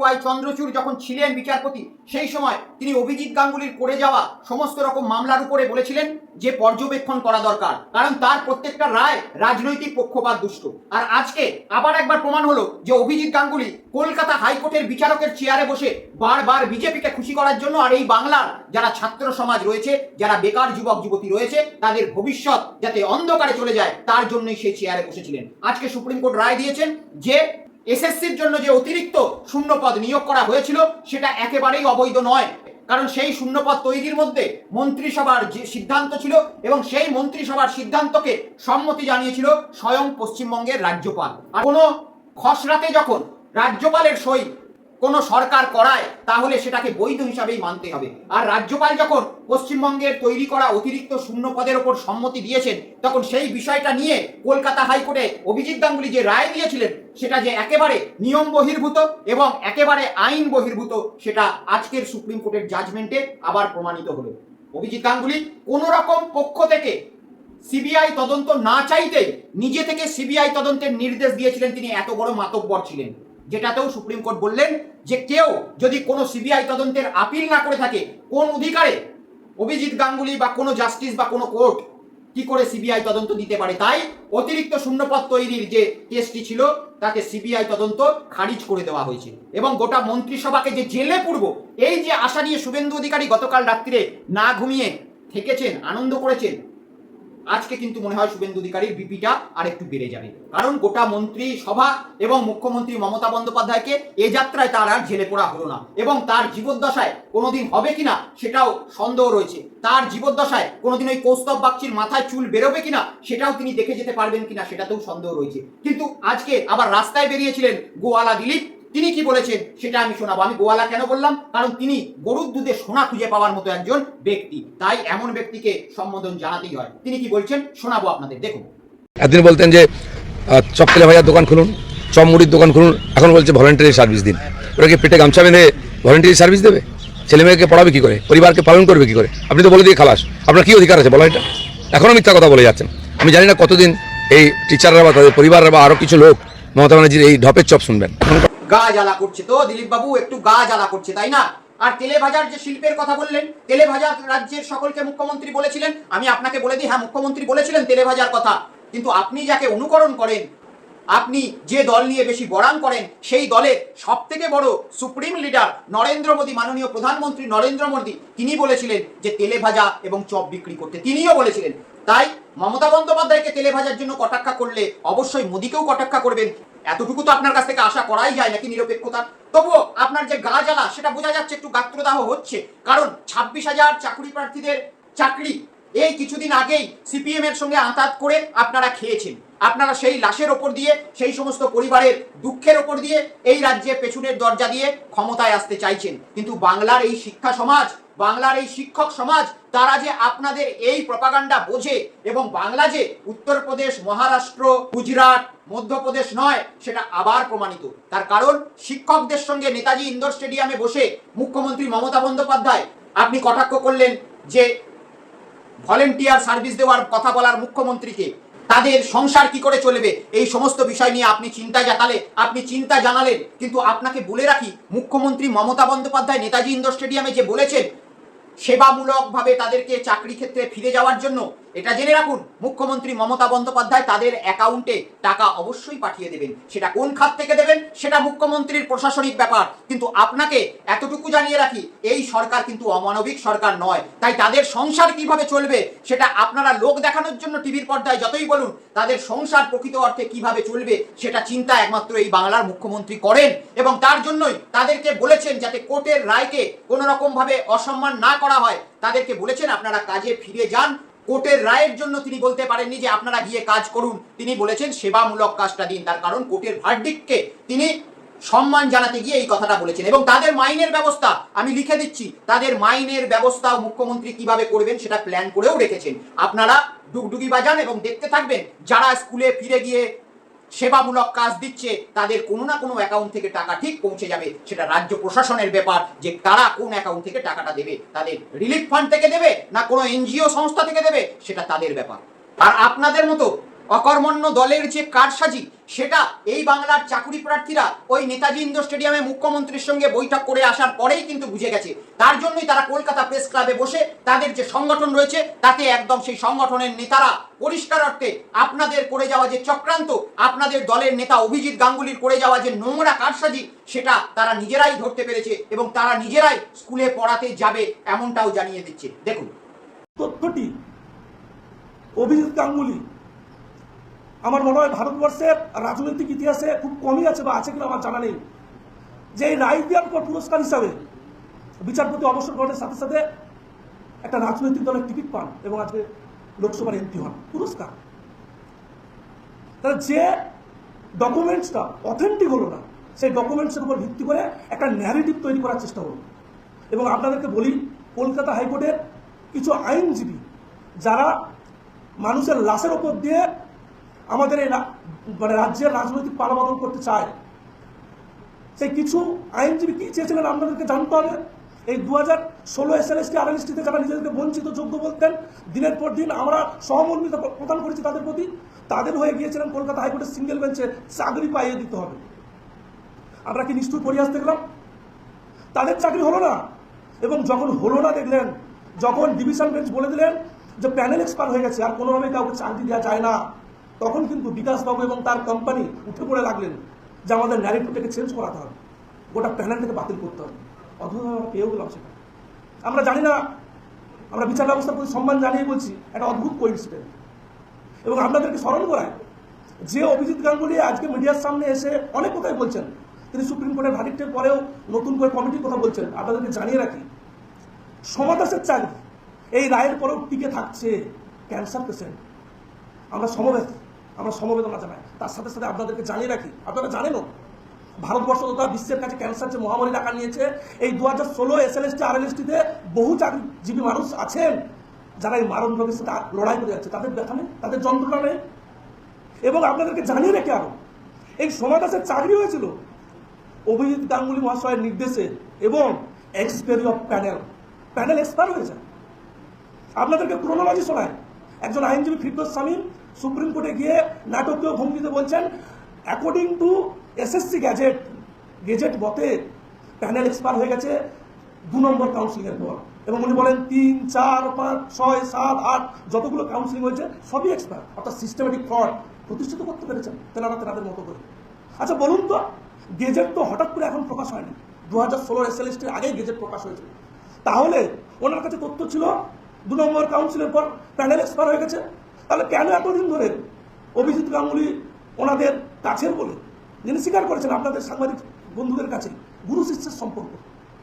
Y Chandrachur যখন ছিলেন বিচারপতি, সেই সময় তিনি অভিজিৎ গাঙ্গুলির করে যাওয়া সমস্ত রকম মামলার উপরে বলেছিলেন যে পর্যবেক্ষণ করা দরকার, কারণ তার প্রত্যেকটা রায় রাজনৈতিক পক্ষপাত দুষ্ট। আর আজকে আবার একবার প্রমাণ হলো যে অভিজিৎ গাঙ্গুলি কলকাতা হাইকোর্টের বিচারকের চেয়ারে বসে বারবার বিজেপিকে খুশি করার জন্য আর এই বাংলার যারা ছাত্র সমাজ রয়েছে, যারা বেকার যুবক, যুবতী রয়েছে, তাদের ভবিষ্যৎ যাতে অন্ধকারে চলে যায়, তার জন্যই সেই চেয়ারে বসেছিলেন। আজকে সুপ্রিম কোর্ট রায় দিয়েছেন যে এসএসসির জন্য যে অতিরিক্ত শূন্যপদ নিয়োগ করা হয়েছিল, সেটা একেবারেই অবৈধ নয়। কারণ সেই শূন্যপদ তৈরির মধ্যে মন্ত্রিসভার যে সিদ্ধান্ত ছিল এবং সেই মন্ত্রিসভার সিদ্ধান্তকে সম্মতি জানিয়েছিল স্বয়ং পশ্চিমবঙ্গের রাজ্যপাল। আর কোনো খসড়াতে যখন রাজ্যপালের সই কোনো সরকার করায়, তাহলে সেটাকে বৈধ হিসাবেই মানতে হবে। আর রাজ্যপাল যখন পশ্চিমবঙ্গের তৈরি করা অতিরিক্ত শূন্য পদের ওপর সম্মতি দিয়েছেন, তখন সেই বিষয়টা নিয়ে কলকাতা হাইকোর্টে অভিজিৎ গাঙ্গুলি যে রায় দিয়েছিলেন, সেটা যে একেবারে নিয়ম বহির্ভূত এবং একেবারে আইন বহির্ভূত, সেটা আজকের সুপ্রিম কোর্টের জাজমেন্টে আবার প্রমাণিত হলো। অভিজিৎ গাঙ্গুলি কোনো রকম পক্ষ থেকে সিবিআই তদন্ত না চাইতেই নিজে থেকে সিবিআই তদন্তের নির্দেশ দিয়েছিলেন, তিনি এত বড় মাতব্বর ছিলেন। যেটাতেও সুপ্রিম কোর্ট বললেন যে কেউ যদি কোনো সিবিআই তদন্তের আপিল না করে থাকে, কোন অধিকারে অভিজিৎ গাঙ্গুলি বা কোনো জাস্টিস বা কোনো কোর্ট কি করে সিবিআই তদন্ত দিতে পারে? তাই অতিরিক্ত শূন্যপদ তৈরির যে কেসটি ছিল, তাকে সিবিআই তদন্ত খারিজ করে দেওয়া হয়েছে। এবং গোটা মন্ত্রিসভাকে যে জেলে পূর্ব, এই যে আশা নিয়ে শুভেন্দু অধিকারী গতকাল রাত্রিরে না ঘুমিয়ে থেকেছেন, আনন্দ করেছেন আজকে কিন্তু মনে হয় শুভেন্দু অধিকারীর বিপিটা আর একটু বেড়ে যাবে। কারণ গোটা মন্ত্রী সভা এবং মুখ্যমন্ত্রী মমতা বন্দ্যোপাধ্যায়কে এ যাত্রায় তার আর ঝেলে পড়া হলো না। এবং তার জীবদ্দশায় কোনোদিন হবে কিনা সেটাও সন্দেহ রয়েছে। তার জীবদ্দশায় কোনোদিন ওই কৌস্তব বাগচির মাথায় চুল বেরোবে কিনা সেটাও তিনি দেখে যেতে পারবেন কিনা সেটাতেও সন্দেহ রয়েছে। কিন্তু আজকে আবার রাস্তায় বেরিয়েছিলেন গোয়ালা দিলীপ তিনি কি বলেছেন? সেটা আমি শোনাবো। আমি গোয়ালা কেন বললাম? কারণ তিনি গরুর দুধে সোনা খুঁজে পাওয়ার মতো একজন ব্যক্তি। তাই এমন ব্যক্তিকে সম্বোধন জানাতেই হয়। তিনি কি বলছেন? শোনাবো আপনাদের। দেখুন। একদিন বলতেন যে চপ ভাজার দোকান খুলুন চপ মুড়ির দোকান খুলুন, এখন বলছে ভলেন্টারি সার্ভিস দিন। ওরা কি পেটে গামছা বেঁধে ভলেন্টারি সার্ভিস দেবে? ছেলে মেয়েকে পড়াবে কি করে? পরিবারকে পালন করবে কি করে? আপনি তো বলে দিয়ে খালাস। আপনার কি অধিকার আছে? বলো এটা। এখনও মিথ্যা কথা বলে যাচ্ছেন। আমি জানি না কতদিন এই টিচাররা বা তাদের পরিবাররা বা আরও কিছু লোক মমতা ব্যানার্জির এই ঢপের চপ শুনবেন। গা জ্বালা করছে তো দিলীপ বাবু একটু গা জ্বালা করছে, তাই না? আর তেলে ভাজার যে শিল্পের কথা বললেন তেলে ভাজা রাজ্যের সকলকে মুখ্যমন্ত্রী বলেছিলেন, আমি আপনাকে বলে দিই হ্যাঁ মুখ্যমন্ত্রী বলেছিলেন তেলে ভাজার কথা, কিন্তু আপনি যাকে অনুকরণ করেন, আপনি যে দল নিয়ে বেশি বড়ান করেন, সেই দলের সব থেকে বড় সুপ্রিম লিডার নরেন্দ্র মোদী, মাননীয় প্রধানমন্ত্রী নরেন্দ্র মোদী, তিনি বলেছিলেন যে তেলে ভাজা এবং চপ বিক্রি করতে, তিনিও বলেছিলেন। তাই মমতা বন্দ্যোপাধ্যায়কে তেলে ভাজার জন্য কটাক্ষা করলে অবশ্যই মোদীকেও কটাক্ষা করবেন। এতটুকু তো আপনার কাছ থেকে আশা করাই যায় নাকি নিরপেক্ষতা? তবুও আপনার যে গা জ্বালা, সেটা বোঝা যাচ্ছে একটু গাত্রদাহ হচ্ছে। কারণ ছাব্বিশ হাজার চাকরি প্রার্থীদের চাকরি এই কিছুদিন আগেই সিপিএম এর সঙ্গে আঁতাত করে আপনারা খেয়েছেন। আপনারা সেই লাশের ওপর দিয়ে, সেই সমস্ত পরিবারের দুঃখের ওপর দিয়ে এই রাজ্যে পেছনের দরজা দিয়ে ক্ষমতায় আসতে চাইছেন। কিন্তু বাংলার এই শিক্ষা সমাজ, বাংলার এই শিক্ষক সমাজ, তারা যে আপনাদের এই প্রপাগান্ডা বোঝে এবং বাংলা যে উত্তরপ্রদেশ, মহারাষ্ট্র, গুজরাট মধ্যপ্রদেশ নয়, সেটা আবার প্রমাণিত। তার কারণ, শিক্ষকদের সঙ্গে নেতাজি ইন্দোর স্টেডিয়ামে বসে মুখ্যমন্ত্রী মমতা বন্দ্যোপাধ্যায় আপনি কটাক্ষ করলেন যে ভলেন্টিয়ার সার্ভিস দেওয়ার কথা বলার মুখ্যমন্ত্রীকে। তাদের সংসার কি করে চলবে? এই সমস্ত বিষয় নিয়ে আপনি চিন্তা জানালে আপনি চিন্তা জানালেন। কিন্তু আপনাকে বলে রাখি, মুখ্যমন্ত্রী মমতা বন্দ্যোপাধ্যায় নেতাজি ইন্দোর স্টেডিয়ামে যে বলেছেন সেবামূলকভাবে তাদেরকে চাকরি ক্ষেত্রে ফিরে যাওয়ার জন্য, এটা জেনে রাখুন, মুখ্যমন্ত্রী মমতা বন্দ্যোপাধ্যায় তাদের অ্যাকাউন্টে টাকা অবশ্যই পাঠিয়ে দেবেন। সেটা কোন খাত থেকে দেবেন, সেটা মুখ্যমন্ত্রীর প্রশাসনিক ব্যাপার। কিন্তু আপনাকে এতটুকু জানিয়ে রাখি, এই সরকার কিন্তু অমানবিক সরকার নয়। তাই তাদের সংসার কীভাবে চলবে, সেটা আপনারা লোক দেখানোর জন্য টিভির পর্দায় যতই বলুন, তাদের সংসার প্রকৃত অর্থে কীভাবে চলবে, সেটা চিন্তা একমাত্র এই বাংলার মুখ্যমন্ত্রী করেন। এবং তার জন্যই তাদেরকে বলেছেন, যাতে কোর্টের রায়কে কোনো রকম ভাবে অসম্মান না করা হয়, তাদেরকে বলেছেন আপনারা কাজে ফিরে যান। কোর্টের রায়ের জন্য তিনি বলতে পারেননি যে আপনারা গিয়ে কাজ করুন। তিনি বলেছেন সেবামূলক কাজটা দিন, তার কারণ কোর্টের ভার্ডিককে তিনি সম্মান জানাতে গিয়ে এই কথাটা বলেছেন। এবং তাদের মাইনের ব্যবস্থা, আমি লিখে দিচ্ছি, তাদের মাইনের ব্যবস্থা মুখ্যমন্ত্রী কীভাবে করবেন সেটা প্ল্যান করেও রেখেছেন। আপনারা ডুগডুগি বাজান এবং দেখতে থাকবেন, যারা স্কুলে ফিরে গিয়ে সেবামূলক কাজ দিচ্ছে, তাদের কোনো না কোনো অ্যাকাউন্ট থেকে টাকা ঠিক পৌঁছে যাবে। সেটা রাজ্য প্রশাসনের ব্যাপার যে তারা কোন অ্যাকাউন্ট থেকে টাকাটা দেবে, তাদের রিলিফ ফান্ড থেকে দেবে না কোনো এনজিও সংস্থা থেকে দেবে, সেটা তাদের ব্যাপার। আর আপনাদের মতো অকর্মণ্য দলের যে কারসাজি, সেটা এই বাংলার চাকুরি প্রার্থীরা ওই নেতাজি ইন্ডোর স্টেডিয়ামে মুখ্যমন্ত্রীর সঙ্গে বৈঠক করে আসার পরেই কিন্তু বুঝে গেছে। তার জন্যই তারা কলকাতা প্রেস ক্লাবে বসে তাদের যে সংগঠন রয়েছে, তাতে একদম সেই সংগঠনের নেতারা পরিষ্কার অর্থে আপনাদের করে যাওয়া যে চক্রান্ত, আপনাদের দলের নেতা অভিজিৎ গাঙ্গুলির করে যাওয়া যে নোংরা কারসাজি, সেটা তারা নিজেরাই ধরতে পেরেছে এবং তারা নিজেরাই স্কুলে পড়াতে যাবে এমনটাও জানিয়ে দিচ্ছে। দেখুন। তথ্যটি অভিজিৎ গাঙ্গুলি আমার মনে হয় ভারতবর্ষের রাজনৈতিক ইতিহাসে খুব কমই আছে বা আছে কিনা আমার জানা নেই। যে এই রায় দেওয়ার পর পুরস্কার হিসাবে বিচারপতি অবসর গ্রহণের সাথে সাথে একটা রাজনৈতিক দলের টিকিট পান এবং আজকে লোকসভার এমপি হন। পুরস্কার। তাহলে যে ডকুমেন্টসটা অথেন্টিক হলো না, সেই ডকুমেন্টসের উপর ভিত্তি করে একটা ন্যারেটিভ তৈরি করার চেষ্টা হলো। এবং আপনাদেরকে বলি, কলকাতা হাইকোর্টের কিছু আইনজীবী যারা মানুষের লাশের ওপর দিয়ে আমাদের এই মানে রাজ্যের রাজনৈতিক পালাবদল করতে চায়। সেই কিছু আইনজীবী কি চেয়েছিলেন আপনাদেরকে জানতে হবে? এই দু হাজার ষোলো এস এল এসটি আর এলএসটিতে যারা নিজেদেরকে বঞ্চিত, যোগ্য বলতেন, দিনের পর দিন আমরা সহমর্মিতা প্রদান করেছি তাদের প্রতি। তাদের হয়ে গিয়েছিলেন কলকাতা হাইকোর্টের সিঙ্গেল বেঞ্চে চাকরি পাইয়ে দিতে হবে। আমরা কি নিষ্ঠুর পরিহাস দেখলাম তাদের চাকরি হলো না। এবং যখন হলো না দেখলেন, যখন ডিভিশন বেঞ্চ বলে দিলেন যে প্যানেল এক্সপায়ার হয়ে গেছে, আর কোনোভাবে কাউকে চাকরি দেওয়া যায় না। তখন কিন্তু বিকাশবাবু এবং তার কোম্পানি উঠে পড়ে লাগলেন যে আমাদের ন্যারেটিভটাকে চেঞ্জ করাতে হবে। গোটা প্যানেলটাকে বাতিল করতে হবে। অথবা আমরা পেয়েও গেলাম সেটা আমরা জানি না, আমরা বিচার ব্যবস্থার প্রতি সম্মান জানিয়ে বলছি, একটা অদ্ভুত কোইন্সিডেন্ট এবং আপনাদেরকে স্মরণ করায়, যে অভিজিৎ গাঙ্গুলি আজকে মিডিয়ার সামনে এসে অনেক কথাই বলছেন। তিনি সুপ্রিম কোর্টের ভার্ডিক্টের পরেও নতুন করে কমিটির কথা বলছেন। আপনাদেরকে জানিয়ে রাখি সমাদাসের চাকরি, এই রায়ের পরেও টিকে থাকছে ক্যান্সার পেশেন্ট আমরা সমবেত। আমরা সমবেদনা জানাই। তার সাথে সাথে আপনাদেরকে জানিয়ে রাখি, আপনারা জানেনও, ভারতবর্ষ তথা বিশ্বের কাছে ক্যান্সার যে মহামারী আকার নিয়েছে, এই দু হাজার ষোলো এস এল এসটি আর এল এসটিতে বহু চাকরিজীবী মানুষ আছেন, যারা এই মারণ রোগের সাথে লড়াই করে যাচ্ছে। তাদের ব্যথা নেই, তাদের যন্ত্রণা নেই। এবং আপনাদেরকে জানিয়ে রেখে আরও এই সমাদাসের চাকরি হয়েছিল অভিজিৎ গাঙ্গুলি মহাশয়ের নির্দেশে এবং expiry of panel panel expire হয়ে যায় আপনাদেরকে ক্রোনোলজি শোনায়। একজন আইনজীবী ফিরদোস সামিম সুপ্রিম কোর্টে গিয়ে নাটকীয় ভঙ্গিতে বলছেন according to SSC gazette gazette মতে প্যানেল এক্সপায়ার হয়ে গেছে দু নম্বর কাউন্সিলিংয়ের পর। এবং উনি বলেন, তিন, চার, পাঁচ, ছয়, সাত, আট, যতগুলো কাউন্সিলিং হয়েছে, সবই এক্সপায়ার অর্থাৎ সিস্টেমেটিক ফ্রড প্রতিষ্ঠিত করতে পেরেছেন তেনারা তেনাদের মতো করে। আচ্ছা বলুন তো গেজেট তো হঠাৎ করে এখন প্রকাশ হয়নি। দু হাজার ষোলোর এস এল আগেই গেজেট প্রকাশ হয়েছিল তাহলে ওনার কাছে তথ্য ছিল, দু নম্বর কাউন্সিলের পর প্যানেল এক্সপায়ার হয়ে গেছে। তাহলে কেন এতদিন ধরে অভিজিৎ গাঙ্গুলি ওনাদের কাছের বলে? যিনি স্বীকার করেছেন আপনাদের সাংবাদিক বন্ধুদের কাছে, গুরু শিষ্যের সম্পর্ক,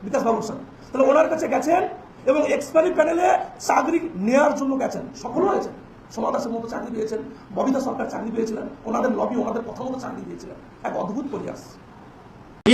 বিকাশ বাবুর সাথে তাহলে ওনার কাছে গেছেন এবং এক্সপায়ারি প্যানেলে চাকরি নেওয়ার জন্য গেছেন, সফল হয়েছেন। সমাদাসের মতো চাকরি পেয়েছেন, ববিতা সরকার চাকরি পেয়েছিলেন, ওনাদের লবি ওনাদের কথা মতো চাকরি দিয়েছিলেন এক অদ্ভুত পরিহাস।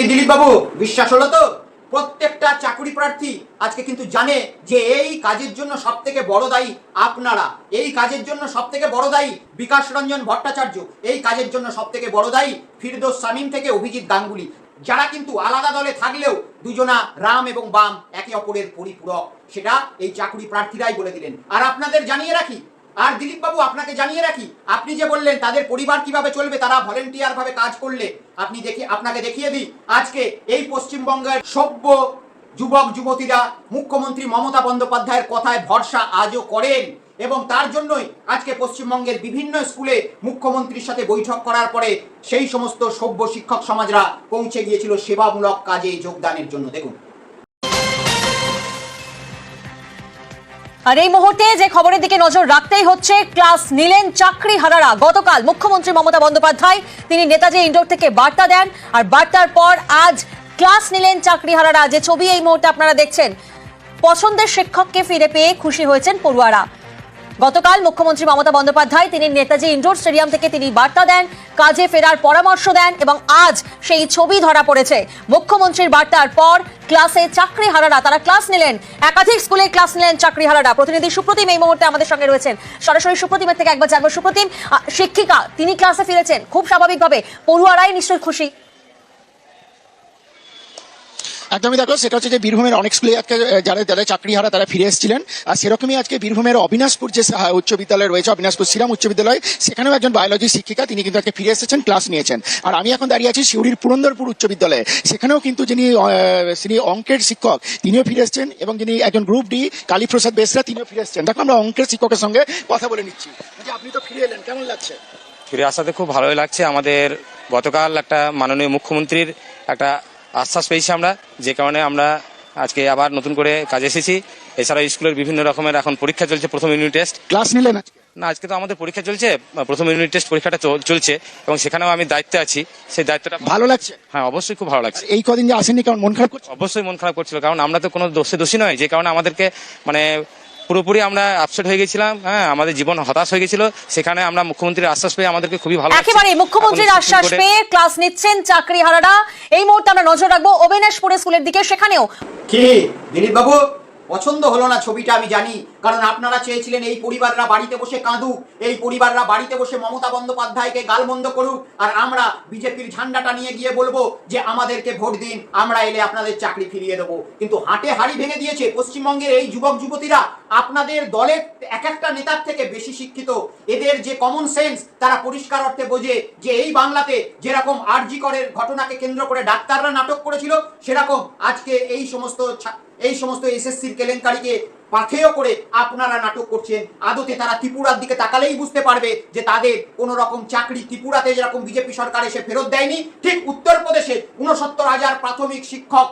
দিলীপ বাবু বিশ্বাস হলো তো? প্রত্যেকটা চাকরি প্রার্থী আজকে কিন্তু জানে যে এই কাজের জন্য সব থেকে বড় দায়ী আপনারা। এই কাজের জন্য সব থেকে বড় দায়ী বিকাশ রঞ্জন ভট্টাচার্য। এই কাজের জন্য সব থেকে বড় দায়ী ফিরদোস সামিম থেকে অভিজিৎ গাঙ্গুলি। যারা কিন্তু আলাদা দলে থাকলেও দুজনা রাম এবং বাম একে অপরের পরিপূরক। সেটা এই চাকরি প্রার্থীরাই বলে দিলেন। আর আপনাদের জানিয়ে রাখি আর দিলীপ বাবু আপনাকে জানিয়ে রাখি, আপনি যে বললেন তাদের পরিবার কীভাবে চলবে, তারা ভলেন্টিয়ার ভাবে কাজ করলে, আপনি দেখি, আপনাকে দেখিয়ে দিই। আজকে এই পশ্চিমবঙ্গের সভ্য যুবক, যুবতীরা মুখ্যমন্ত্রী মমতা বন্দ্যোপাধ্যায়ের কথায় ভরসা আজও করেন এবং তার জন্যই আজকে পশ্চিমবঙ্গের বিভিন্ন স্কুলে মুখ্যমন্ত্রীর সাথে বৈঠক করার পরে সেই সমস্ত সভ্য শিক্ষক সমাজরা পৌঁছে গিয়েছিল সেবামূলক কাজে যোগদানের জন্য। দেখুন আর এই মুহূর্তে যে খবরের দিকে নজর রাখতেই হচ্ছে, ক্লাস নিলেন চাকরি হারারা। গতকাল মুখ্যমন্ত্রী মমতা বন্দ্যোপাধ্যায়, তিনি নেতাজি ইন্ডোর থেকে বার্তা দেন। আর বার্তার পর আজ ক্লাস নিলেন চাকরি হারারা। যে ছবি এই মুহূর্তে আপনারা দেখছেন, পছন্দের শিক্ষককে ফিরে পেয়ে খুশি হয়েছেন পড়ুয়ারা। গতকাল মুখ্যমন্ত্রী মমতা বন্দ্যোপাধ্যায়, তিনি নেতাজি ইন্ডোর স্টেডিয়াম থেকে তিনি বার্তা দেন, কাজে ফেরার পরামর্শ দেন এবং আজ সেই ছবি ধরা পড়েছে। মুখ্যমন্ত্রীর বার্তার পর ক্লাসে চাকরি হারারা তারা ক্লাস নিলেন, একাধিক স্কুলে ক্লাস নিলেন চাকরি হারারা প্রতিনিধি সুপ্রতিম এই মুহূর্তে আমাদের সঙ্গে রয়েছেন। সরাসরি সুপ্রতিমের থেকে একবার জানব। সুপ্রতিম শিক্ষিকা, তিনি ক্লাসে ফিরেছেন, খুব স্বাভাবিকভাবে। পড়ুয়ারাই নিশ্চয়ই খুশি। একদমই দেখো, সেটা হচ্ছে যে বীরভূমের অনেক স্কুলে আজকে যারা যারা চাকরি হারা তারা ফিরে এসেছিলেন। আর সেরকমই আজকে বীরভূমের অবিনাশপুর যে উচ্চ বিদ্যালয় রয়েছে, অবিনাশপুর শ্রীরাম উচ্চ বিদ্যালয়, সেখানেও একজন বায়োলজি শিক্ষিকা তিনি কিন্তু আজকে ফিরে এসেছেন ক্লাস নিয়েছেন। আর আমি এখন দাঁড়িয়ে আছি শিউরির পুরন্দরপুর উচ্চ বিদ্যালয়ে। সেখানেও কিন্তু যিনি যিনি অঙ্কের শিক্ষক, তিনিও ফিরে এসেছেন, এবং যিনি একজন গ্রুপ ডি কালীপ্রসাদ বেসরা, তিনিও ফিরে এসেছেন। দেখো, আমরা অঙ্কের শিক্ষকের সঙ্গে কথা বলে নিচ্ছি। আপনি তো ফিরে এলেন, কেমন লাগছে? ফিরে আসাতে খুব ভালোই লাগছে। আমাদের গতকাল একটা মাননীয় মুখ্যমন্ত্রীর একটা আশ্বাস পেয়েছি আমরা যে কারণে আমরা আজকে আবার নতুন করে কাজে এসেছি। এছাড়াও স্কুলের বিভিন্ন রকমের এখন পরীক্ষা চলছে প্রথম ইউনিট টেস্ট ক্লাস নিলেন না আজকে তো আমাদের পরীক্ষা চলছে প্রথম ইউনিট টেস্ট পরীক্ষাটা চল- চলছে এবং সেখানেও আমি দায়িত্বে আছি। সেই দায়িত্বটা ভালো লাগছে? হ্যাঁ অবশ্যই খুব ভালো লাগছে। এই কদিন যে আসেনি কারণ মন খারাপ করছে? অবশ্যই মন খারাপ করছিল কারণ আমরা তো কোনো দোষে দোষী নয় যে কারণে আমাদেরকে মানে পুরোপুরি আমরা আপসেট হয়ে গেছিলাম হ্যাঁ আমাদের জীবন হতাশ হয়ে গেছিল। সেখানে আমরা মুখ্যমন্ত্রীর আশ্বাস পেয়ে আমাদেরকে খুবই ভালো লাগছে। একেবারে মুখ্যমন্ত্রীর আশ্বাস পেয়ে ক্লাস নিচ্ছেন চাকরি হারারা এই মুহূর্তে আমরা নজর রাখব অবিনাশপুরে স্কুলের দিকে সেখানেও কি? দিলীপ বাবু পছন্দ হলো না ছবিটা, আমি জানি। কারণ আপনারা চেয়েছিলেন এই পরিবাররা বাড়িতে বসে কাঁদুক, এই পরিবাররা বাড়িতে বসে মমতা বন্দ্যোপাধ্যায়কে গালমন্দ করুক, আর আমরা বিজেপির ঝান্ডাটা নিয়ে গিয়ে বলব যে আমাদেরকে ভোট দিন, আমরা এলে আপনাদের চাকরি ফিরিয়ে দেবো। কিন্তু হাটে হাড়ি ভেঙে দিয়েছে পশ্চিমবঙ্গের এই যুবক যুবতীরা। আপনাদের দলের এক একটা নেতার থেকে বেশি শিক্ষিত। এদের যে কমন সেন্স তারা পরিষ্কার অর্থে বোঝে যে এই বাংলাতে যেরকম আরজি করের ঘটনাকে কেন্দ্র করে ডাক্তাররা নাটক করেছিল, সেরকম আজকে এই সমস্ত এই সমস্ত এসএসসির কেলেঙ্কারিকে পাথেয় করে আপনারা নাটক করছেন। আদতে তারা ত্রিপুরার দিকে তাকালেই বুঝতে পারবে যে তাদের কোনো রকম চাকরি ত্রিপুরাতে যেরকম বিজেপি সরকার এসে ফেরত দেয়নি, ঠিক উত্তরপ্রদেশে উনসত্তর হাজার প্রাথমিক শিক্ষক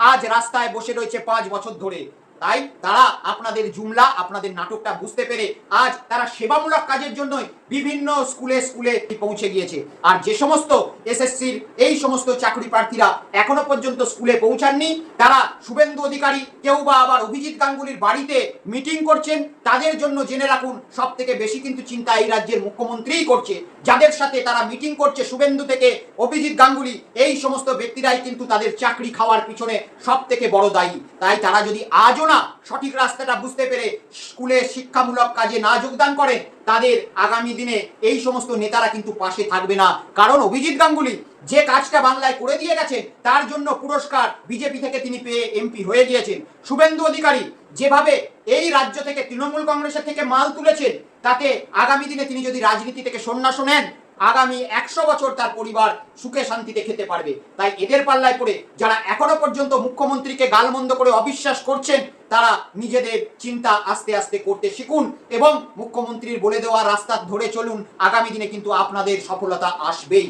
আজ রাস্তায় বসে রয়েছে পাঁচ বছর ধরে। তাই তারা আপনাদের জুমলা, আপনাদের নাটকটা বুঝতে পেরে আজ তারা সেবামূলক কাজের জন্যই বিভিন্ন স্কুলে স্কুলে পৌঁছে গিয়েছে। আর যে সমস্ত এসএসসির এই সমস্ত চাকরি প্রার্থীরা এখনও পর্যন্ত স্কুলে পৌঁছাননি, তারা শুভেন্দু অধিকারী, কেউ বা আবার অভিজিৎ গাঙ্গুলির বাড়িতে মিটিং করছেন, তাদের জন্য জেনে রাখুন সব থেকে বেশি কিন্তু চিন্তা এই রাজ্যের মুখ্যমন্ত্রীই করছে। যাদের সাথে তারা মিটিং করছে, শুভেন্দু থেকে অভিজিৎ গাঙ্গুলি, এই সমস্ত ব্যক্তিরাই কিন্তু তাদের চাকরি খাওয়ার পিছনে সব থেকে বড় দায়ী। তাই তারা যদি আজও না, সঠিক রাস্তাটা বুঝতে পেরে স্কুলে শিক্ষামূলক কাজে না যোগদান করেন তাদের আগামী দিনে এই সমস্ত নেতারা কিন্তু পাশে থাকবে না। কারণ অভিজিৎ গাঙ্গুলি যে কাজটা বাংলায় করে দিয়ে গেছেন, তার জন্য পুরস্কার বিজেপি থেকে তিনি পেয়ে এমপি হয়ে গিয়েছেন। শুভেন্দু অধিকারী যেভাবে এই রাজ্য থেকে তৃণমূল কংগ্রেসের থেকে মাল তুলেছেন, তাতে আগামী দিনে তিনি যদি রাজনীতি থেকে সন্ন্যাস নেন আগামী একশো বছর তার পরিবার সুখে শান্তিতে খেতে পারবে। তাই এদের পাল্লায় পড়ে যারা এখনও পর্যন্ত মুখ্যমন্ত্রীকে গালমন্দ করে অবিশ্বাস করছেন, তারা নিজেদের চিন্তা আস্তে আস্তে করতে শিখুন এবং মুখ্যমন্ত্রীর বলে দেওয়া রাস্তা ধরে চলুন। আগামী দিনে কিন্তু আপনাদের সফলতা আসবেই।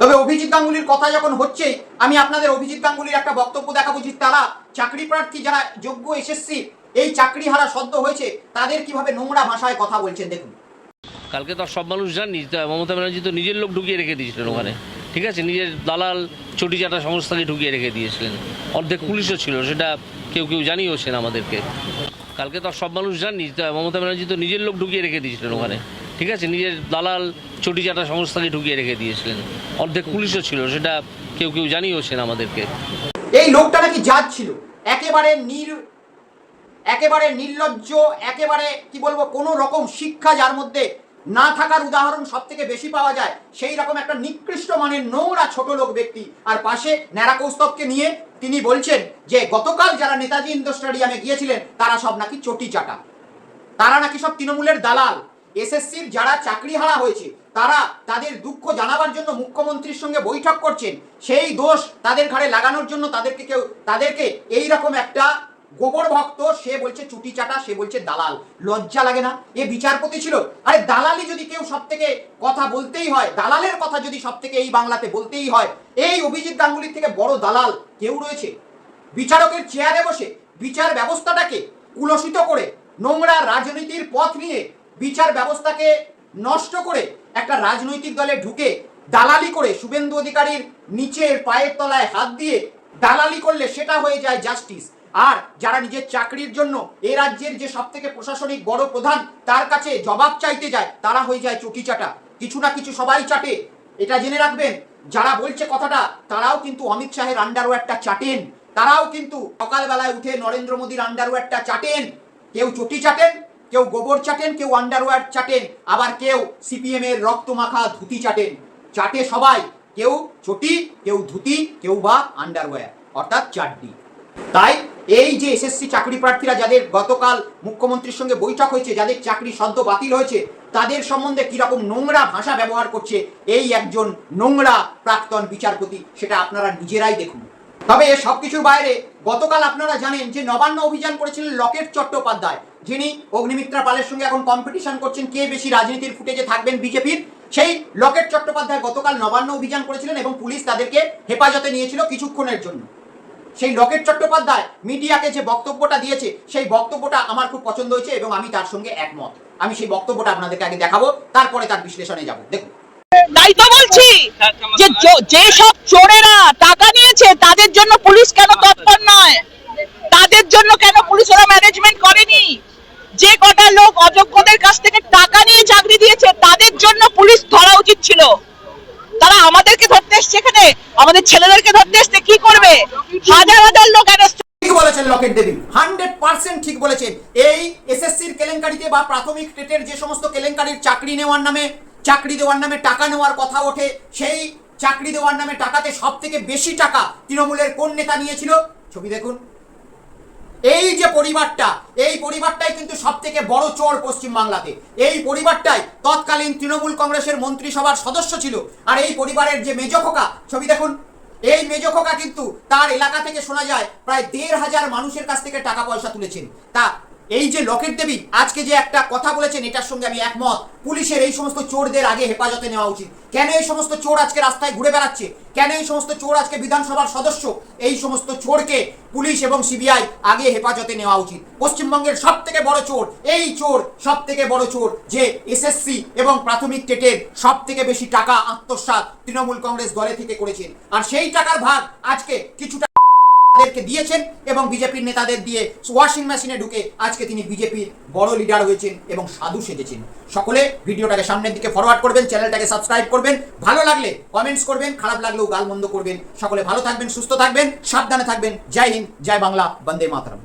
তবে অভিজিৎ গাঙ্গুলির কথা যখন হচ্ছে, আমি আপনাদের অভিজিৎ গাঙ্গুলির একটা বক্তব্য দেখাবো যে তারা চাকরি প্রার্থী যারা যোগ্য এসএসসি, এই চাকরি হারা সদ্য হয়েছে, তাদের কীভাবে নোংরা ভাষায় কথা বলছেন দেখুন। কালকে তো সব মানুষ জানি মমতা ব্যানার্জি তো নিজের লোক ঢুকিয়ে রেখে দিয়েছিলেন ওখানে। ঠিক আছে? নিজের দালাল চটি চাটা সংস্থাকে ঢুকিয়ে রেখে দিয়েছিলেন। অর্ধেক পুলিশও ছিল, সেটা কেউ কেউ জানিয়েছেন আমাদেরকে। কালকে তো সব মানুষ জানি মমতা ব্যানার্জি তো নিজের লোক ঢুকিয়ে রেখে দিয়েছিলেন ওখানে। ঠিক আছে? নিজের দালাল চটি চাটা সংস্থাকে ঢুকিয়ে রেখে দিয়েছিলেন। অর্ধেক পুলিশও ছিল, সেটা কেউ কেউ জানিয়েছেন আমাদেরকে। এই লোকটা নাকি জাজ ছিল। একেবারে নির একেবারে নির্লজ্জ, একেবারে, কি বলব, কোনো রকম শিক্ষা যার মধ্যে না থাকার উদাহরণ সব থেকে বেশি পাওয়া যায়, সেই রকম একটা নিকৃষ্ট মানের নোংরা ছোট লোক ব্যক্তি। আর পাশে ন্যাড়া কৌস্তবকে নিয়ে তিনি বলছেন যে, গতকাল যারা নেতাজি ইন্ডোর স্টেডিয়ামে গিয়েছিলেন, তারা সব নাকি চটি চাটা। তারা নাকি সব তৃণমূলের দালাল। এসএসসির যারা চাকরি হারা হয়েছে, তারা তাদের দুঃখ জানাবার জন্য মুখ্যমন্ত্রীর সঙ্গে বৈঠক করছেন। সেই দোষ তাদের ঘাড়ে লাগানোর জন্য তাদেরকে কেউ তাদেরকে এই রকম একটা গোবর ভক্ত, সে বলছে চুটি চাটা, সে বলছে দালাল। লজ্জা লাগে না? এ বিচারপতি ছিল। আরে দালালি যদি কেউ সব থেকে কথা বলতেই হয়, দালালের কথা যদি সব থেকে এই বাংলাতে বলতেই হয়, এই অভিজিৎ গাঙ্গুলির থেকে বড় দালাল কেউ রয়েছে? বিচারকের চেয়ারে বসে বিচার ব্যবস্থাটাকে কুলসিত করে, নোংরা রাজনীতির পথ নিয়ে বিচার ব্যবস্থাকে নষ্ট করে একটা রাজনৈতিক দলে ঢুকে দালালি করে শুভেন্দু অধিকারীর নিচের পায়ের তলায় হাত দিয়ে দালালি করলে সেটা হয়ে যায় জাস্টিস। আর যারা নিজের চাকরির জন্য এ রাজ্যের যে সব থেকে প্রশাসনিক বড় প্রধান, তার কাছে জবাব চাইতে যায়, তারা হয়ে যায় চটি চাটা। কিছু না কিছু সবাই চাটে। এটা জেনে রাখবেন, যারা বলছে কথাটা, তারাও কিন্তু অমিত শাহের আন্ডারওয়্যারটা চাটেন। তারাও কিন্তু সকালবেলায় উঠে নরেন্দ্র মোদীর আন্ডারওয়্যারটা চাটেন। কেউ চটি চাটেন, কেউ গোবর চাটেন, কেউ আন্ডারওয়্যার চাটেন, আবার কেউ সিপিএম এর রক্তমাখা ধুতি চাটেন। চাটে সবাই, কেউ চটি, কেউ ধুতি, কেউ বা আন্ডারওয়্যার অর্থাৎ চারটি তাই এই যে এসএসসি চাকরি প্রার্থীরা যাদের গতকাল মুখ্যমন্ত্রীর সঙ্গে বৈঠক হয়েছে, যাদের চাকরি সদ্য বাতিল হয়েছে, তাদের সম্বন্ধে কীরকম নোংরা ভাষা ব্যবহার করছে এই একজন নোংরা প্রাক্তন বিচারপতি, সেটা আপনারা নিজেরাই দেখুন। তবে এ সবকিছুর বাইরে গতকাল আপনারা জানেন যে নবান্ন অভিযান করেছিলেন লকেট চট্টোপাধ্যায়, যিনি অগ্নিমিত্রা পালের সঙ্গে এখন কম্পিটিশন করছেন কে বেশি রাজনীতির ফুটেজে থাকবেন বিজেপির। সেই লকেট চট্টোপাধ্যায় গতকাল নবান্ন অভিযান করেছিলেন এবং পুলিশ তাদেরকে হেফাজতে নিয়েছিল কিছুক্ষণের জন্য। সেই লকেট চট্টোপাধ্যায় মিডিয়াকে যে বক্তব্যটা দিয়েছে, সেই বক্তব্যটা আমার খুব পছন্দ হয়েছে এবং আমি তার সঙ্গে একমত। আমি সেই বক্তব্যটা আপনাদেরকে আগে দেখাবো, তারপরে তার বিশ্লেষণে যাব। দেখুন। তাই তো বলছি যে চোরেরা টাকা নিয়েছে, তাদের জন্য পুলিশ কেন তৎপর নয়? তাদের জন্য কেন পুলিশ ওরা ম্যানেজমেন্ট করেনি? যে কটা লোক অযোগ্যদের কাছ থেকে টাকা নিয়ে চাকরি দিয়েছে, তাদের জন্য পুলিশ ধরা উচিত ছিল। তারা আমাদেরকে ধরতে এসছে এখানে? আমাদের ছেলেদেরকে ধরতে এসছে কি করবে হাজার হাজার লোক ঠিক বলেছেন লকেট দেবী। হান্ড্রেড পার্সেন্ট ঠিক বলেছেন। এই এসএসসির কেলেঙ্কারিতে বা প্রাথমিক টেটের যে সমস্ত কেলেঙ্কারির চাকরি নেওয়ার নামে চাকরি দেওয়ার নামে টাকা নেওয়ার কথা ওঠে সেই চাকরি দেওয়ার নামে টাকাতে সব থেকে বেশি টাকা তৃণমূলের কোন নেতা নিয়েছিল? ছবি দেখুন। এই যে পরিবারটা এই পরিবারটাই কিন্তু সব থেকে বড় চোর পশ্চিম বাংলাতে এই পরিবারটাই তৎকালীন তৃণমূল কংগ্রেসের মন্ত্রিসভার সদস্য ছিল। আর এই পরিবারের যে মেজখোকা ছবি দেখুন। এই মেজখোকা কিন্তু তার এলাকা থেকে শোনা যায়, প্রায় দেড় হাজার মানুষের কাছ থেকে টাকা পয়সা তুলেছেন। তা এই যে লকেট দেবী, আজকে যে একটা কথা বলেছেন, এটার সঙ্গে আমি একমত। পুলিশের এই সমস্ত চোরদের আগে হেফাজতে নেওয়া উচিত। কেন এই সমস্ত চোর আজকে রাস্তায় ঘুরে বেড়াচ্ছে? কেন এই সমস্ত চোর আজকে বিধানসভার সদস্য? এই সমস্ত চোরকে পুলিশ এবং সিবিআই আগে হেফাজতে নেওয়া উচিত। পশ্চিমবঙ্গের সব থেকে বড় চোর, এই চোর সব থেকে বড় চোর, যে এসএসসি এবং প্রাথমিক টেটের সব থেকে বেশি টাকা আত্মসাৎ তৃণমূল কংগ্রেস দলে থেকে করেছেন। আর সেই টাকার ভাগ আজকে কিছুটা তাদেরকে দিয়েছেন এবং বিজেপির নেতাদের দিয়ে ওয়াশিং মেশিনে ঢুকে আজকে তিনি বিজেপির বড় লিডার হয়েছেন এবং সাধু সেজেছেন। সকলে ভিডিওটাকে সামনের দিকে ফরওয়ার্ড করবেন, চ্যানেলটাকে সাবস্ক্রাইব করবেন। ভালো লাগলে কমেন্টস করবেন, খারাপ লাগলেও গাল গালমন্দ করবেন। সকলে ভালো থাকবেন, সুস্থ থাকবেন, সাবধানে থাকবেন। জয় হিন্দ, জয় বাংলা, বন্দে মাতরম।